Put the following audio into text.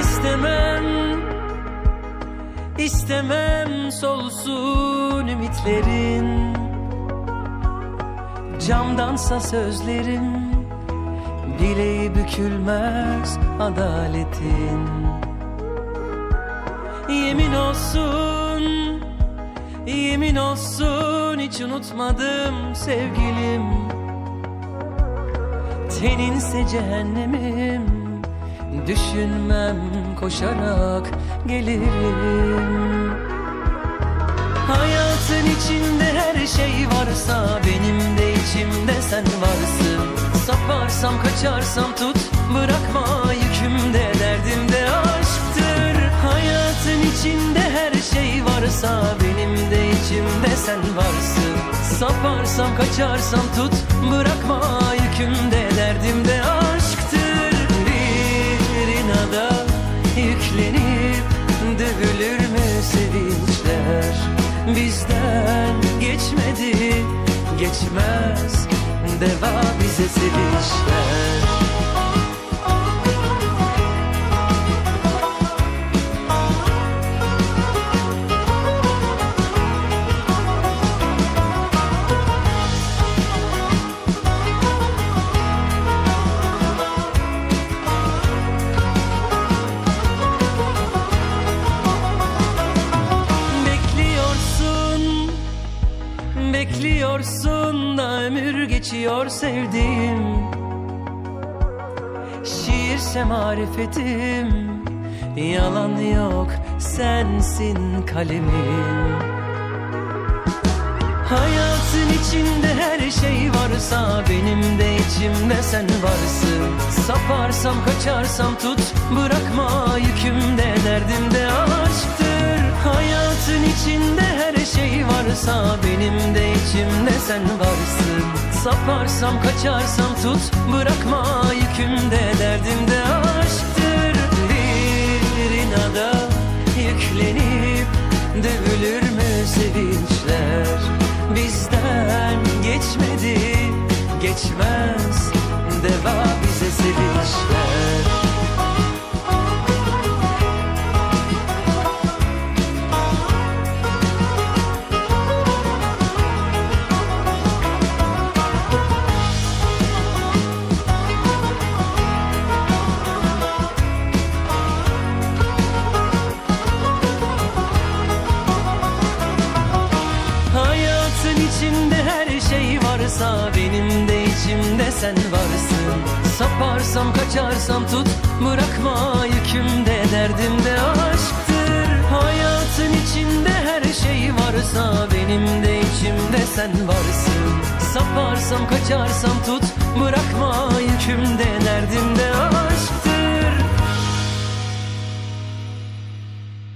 istemem istemem solsun ümitlerin. Camdansa sözlerim Bileği bükülmez adaletin. Yemin olsun Yemin olsun hiç unutmadım sevgilim. Teninse cehennemim Düşünmem koşarak gelirim. Hayatın içinde her şey varsa Benim de içimde sen varsın. Saparsam kaçarsam tut Bırakma yükümde derdimde aşktır. Hayatın içinde her şey varsa Benim de içimde sen varsın. Saparsam kaçarsam tut Bırakma yükümde derdimde aşktır Bizden geçmedi. Geçmez Deva bize sevinçler Bekliyorsun da ömür geçiyor sevdiğim. Şiirse marifetim Yalan yok sensin kalemim. Hayatın içinde her şey varsa Benim de içimde sen varsın. Saparsam kaçarsam tut Bırakma yükümde. Derdimde aşktır. Hayatın içinde varsa Benim de içimde sen varsın. Saparsam kaçarsam tut Bırakma yükümde. Derdimde aşktır Bir inada yüklenip Dövülür mü sevinçler? Bizden geçmedi Geçmez Deva bize sevinçler İçinde her şey varsa Benim de içimde sen varsın. Saparsam kaçarsam tut Bırakma yükümde. Derdimde aşktır. Hayatın içinde her şey varsa Benim de içimde sen varsın. Saparsam kaçarsam tut Bırakma